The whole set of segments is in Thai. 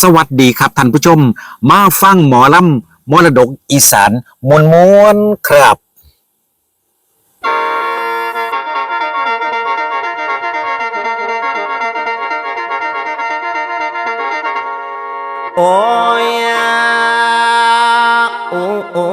สวัสดีครับท่านผู้ชม มาฟังหมอลำมรดกอีสานมวลมวนครับโอ้ยโอ้โอ้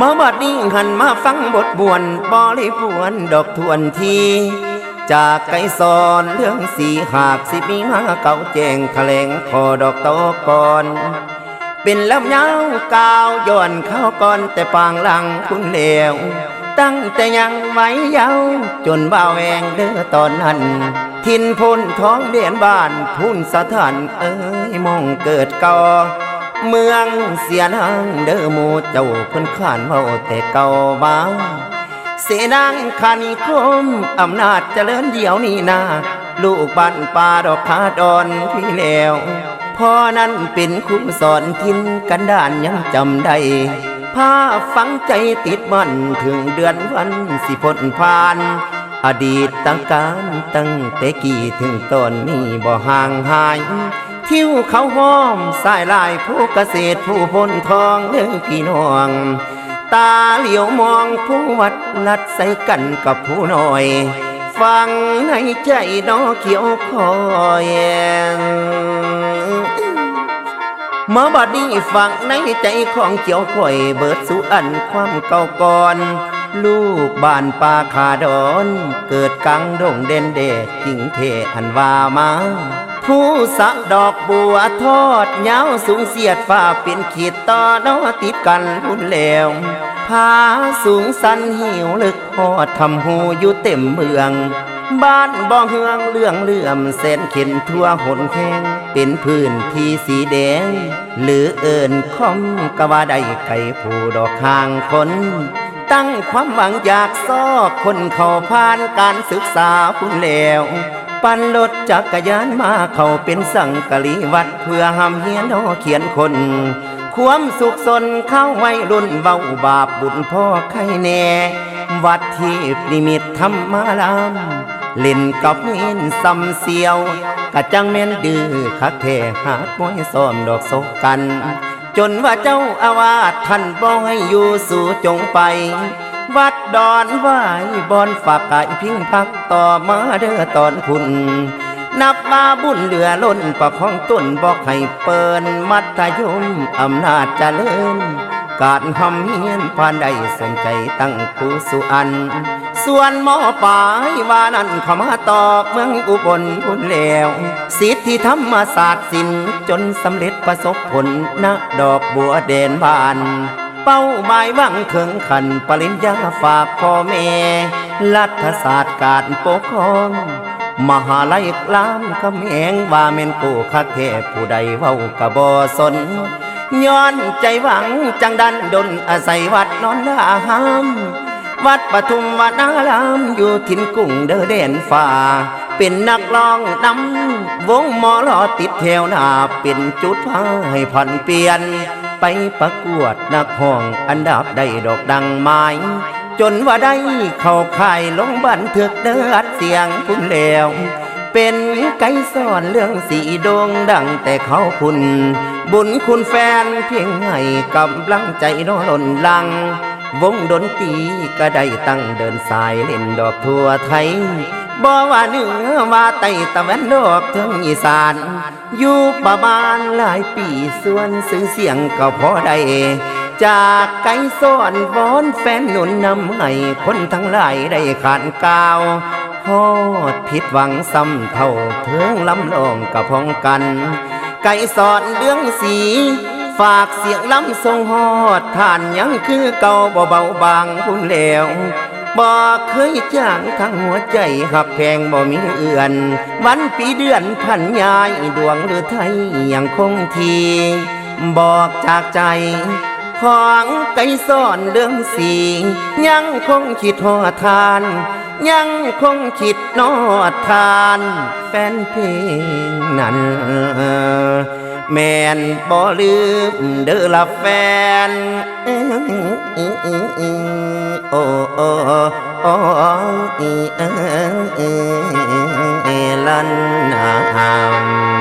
มาบัดนี้หันมาฟังบทบวนบริบวนดอกทวนทีจากไกสอนเรื่องสีหากสิมีมาเก่าแจงแถลงพอดอกโตก่อน เป็นลำเยาวกาวย้อนเข้าก่อนแต่ปางหลังคุณเลว ตั้งแต่ยังไว้เยาวจนบ่าวแวงเด้อตอนนั้น ทินพ้นท้องเดียนบ้านพุ่นสถานเอ้ยมองเกิดก่อเมืองเสียนางเด้อหมูเจ้าเพิ่นขานเว้าแต่เก่าบ้าเสนางคันคมอำนาจเจริญเดียวนี้นา ลูกบ้านป่าดอกคาดอนพี่แล้วพ่อนั้นเป็นครูสอนทินกันดานยังจำได้ พาฝังใจติดมันถึงเดือนวันสิพ้นผ่าน อดีตตั้งการตั้งแต่กี่ถึงตอนนี้บ่ห่างหาย ทิวเขาห้อมสายลายผู้เกษตรผู้พ้นทองเด้อพี่น้อง ตาเหลียวมองผู้วัดลัดใส่กันกับผู้น้อย ฟังในใจน้อเขียวคอย มาบัดนี้ฟังในใจของเขียวคอยเบิดสุอันความเก่าก่อน ลูกบ้านป่าขาดอน เกิดกลางดงเด่นเดชจิงเทอันว่ามา ผู้สักดอกบัวทอดยาวสูงเสียดฟ้าเป็นขีดต่อนอติดกันพุ่นแล้วผาสูงสันหิวลึกพอดทำหูอยู่เต็มเมือง บ้านบ่อเฮืองเรื่องเลื่อมเส้นเข็นทั่วหนแข้งเป็นพื้นที่สีแดง หรือเอิญคอมกะว่าได้ไก่ผู้ดอกข้างคน ตั้งความหวังอยากซอกคนเขาผ่านการศึกษาพุ่นแล้วปั่นรถจักรยานมาเขาเป็นสังกะลีวัดเพื่อหำเฮียนอเขียนคน ความสุขสนเข้าไว้รุ่นเบาบาปบุญพ่อใครแน่ วัดที่นิมิตธรรมาราม เล่นกับเงินซ้ำเสียวกะจังแม่นดื้อคักแท้หากมวยซ้อมดอกศกกัน จนว่าเจ้าอาวาสท่านบ่ให้อยู่สู่จงไป วัดดอนไหวบอนฝากไก่พิงพักต่อมาเด้อตอนคุณนับมาบุญเหลือล้นประคองต้นบอกให้เปินมัธยมอำนาจเจริญ การหำเฮียนผ่านใดสนใจตั้งครูสุอัน ส่วนหมอปายว่านั้นเขามาตอบเมืองอุบลพุ่นแล้วสิทธิธรรมศาสตร์ศิลป์จนสำเร็จประสบผลณดอกบัวแดนบาน เป้าหมายวังเถึงขันปริญญาฝากพ่อแม่ รัฐศาสตร์การปกครอง มหาลัยกลามคำแหงว่าเมนกูคักแท้ผู้ใดเว้ากระบ่สนย้อนใจหวังจังดันดนอาศัยวัดนอนลาหาม วัดปทุมวนารามอยู่ถิ่นกุ้งเดอแดนฟ้าเป็นนักร้องนำวงหมอลอติดแถวหน้าเป็นจุดพาให้ผ่อนเปลี่ยน ไปประกวดนักห้องอันดับได้ดอกดังไม้จนว่าได้เข้าค่ายลงบันทึกเดือดเสียงพุ่นแล้ว เป็นไก่สอนเรื่องสีด่งดังแต่เขาคุณ บุญคุณแฟนเพียงให้กำลังใจน้อหล่นลัง วงดนตรีก็ได้ตั้งเดินสายเล่นดอกทั่วไทยบ่ว่าเหนือว่าใต้ตะวันดอกเทิงอีสาน อยู่ประมาณหลายปีส่วนซื้อเสียงก็พอได้จากไก่สอนวอนแฟนหนุนนำให้คนทั้งหลายได้ขานกาวฮอดผิดหวังซ้ำเท่าเทิงลำลองกับพ้องกัน ไก่สอนเรื่องสี ฝากเสียงล้ำทรงฮอดท่านยังคือเก่าบ่เบาบางพุ่นแล้วบ่เคยจ้างทั้งหัวใจหับแพงบ่มีเอื่อน วันปีเดือนพันยายดวงหรือไทยยังคงที บอกจากใจ ของไก่ซ่อนเรื่องสี ยังคงคิดหอทาน ยังคงคิดนอดทาน แฟนเพลงนั้น แมนบ่ลืมเด้อละแฟนโอ้โอ้โอ้อีเออเออเออลันหาม